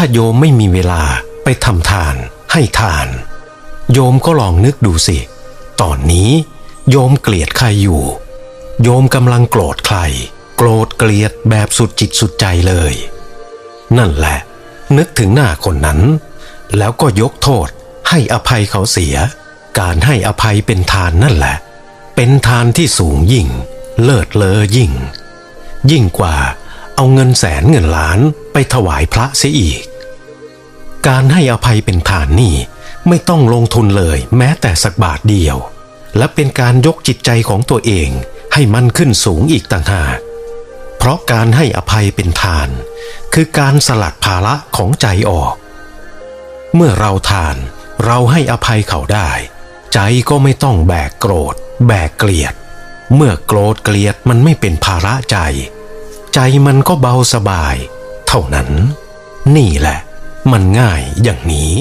ถ้าโยมไม่มีเวลาไปทำทาน ให้ทาน โยมก็ลองนึกดูสิ ตอนนี้โยมเกลียดใครอยู่ โยมกำลังโกรธใคร โกรธเกลียดแบบสุดจิตสุดใจเลย นั่นแหละ นึกถึงหน้าคนนั้น แล้วก็ยกโทษให้อภัยเขาเสีย การให้อภัยเป็นทานนั่นแหละ เป็นทานที่สูงยิ่ง เลิศเลอยิ่ง ยิ่งกว่า เอาเงินแสนเงินล้านไปถวายพระเสียอีก การให้อภัยเป็นทานนี่ไม่ต้องลงทุนเลยแม้แต่สักบาทเดียว และเป็นการยกจิตใจของตัวเองให้มันขึ้นสูงอีกต่างหาก เพราะการให้อภัยเป็นทาน คือการสลัดภาระของใจออก เมื่อเราทานเราให้อภัยเขาได้ ใจก็ไม่ต้องแบกโกรธ แบกเกลียด เมื่อโกรธเกลียดมันไม่เป็นภาระใจ ใจมันก็เบาสบาย เท่านั้น นี่แหละ มันง่ายอย่างนี้